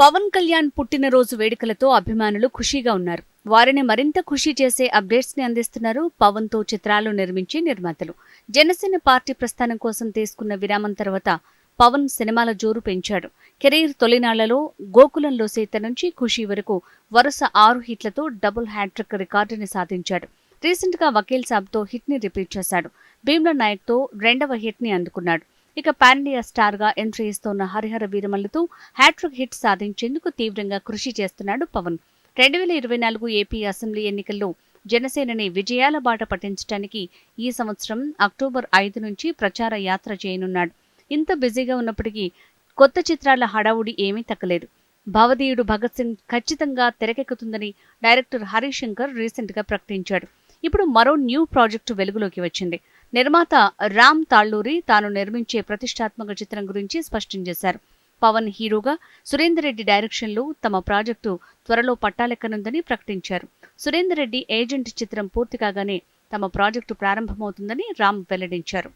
పవన్ కళ్యాణ్ పుట్టినరోజు వేడుకలతో అభిమానులు ఖుషీగా ఉన్నారు. వారిని మరింత ఖుషి చేసే అప్డేట్స్ని అందిస్తున్నారు పవన్తో చిత్రాలు నిర్మించే నిర్మాతలు. జనసేన పార్టీ ప్రస్థానం కోసం తీసుకున్న విరామం తర్వాత పవన్ సినిమాల జోరు పెంచాడు. కెరీర్ తొలినాళ్ళలో గోకులంలో సీత నుంచి ఖుషీ వరకు వరుస ఆరు హిట్లతో డబుల్ హ్యాట్రిక్ రికార్డుని సాధించాడు. రీసెంట్గా వకీల్ సాబ్తో హిట్ని రిపీట్ చేశాడు. భీమ్లా నాయక్తో రెండవ హిట్ని అందుకున్నాడు. ఇక పాండియా స్టార్గా ఎంట్రీ ఇస్తున్న హరిహర వీరమల్లుతో హ్యాట్రిక్ హిట్ సాధించేందుకు తీవ్రంగా కృషి చేస్తున్నాడు పవన్. రెండు వేల ఇరవై నాలుగు ఏపీ అసెంబ్లీ ఎన్నికల్లో జనసేనని విజయాల బాట పట్టించడానికి ఈ సంవత్సరం అక్టోబర్ ఐదు నుంచి ప్రచార యాత్ర చేయనున్నాడు. ఇంత బిజీగా ఉన్నప్పటికీ కొత్త చిత్రాల హడావుడి ఏమీ తగ్గలేదు. భవదీయుడు భగత్ సింగ్ ఖచ్చితంగా తెరకెక్కుతుందని డైరెక్టర్ హరీష్ రీసెంట్గా ప్రకటించాడు. ఇప్పుడు మరో న్యూ ప్రాజెక్టు వెలుగులోకి వచ్చింది. నిర్మాత రామ్ తాళ్ళూరి తాను నిర్మించే ప్రతిష్టాత్మక చిత్రం గురించి స్పష్టం చేశారు. పవన్ హీరోగా సురేందర్ రెడ్డి డైరెక్షన్లో తమ ప్రాజెక్టు త్వరలో పట్టాలెక్కనుందని ప్రకటించారు. సురేందర్ రెడ్డి ఏజెంట్ చిత్రం పూర్తి కాగానే తమ ప్రాజెక్టు ప్రారంభమవుతుందని రామ్ వెల్లడించారు.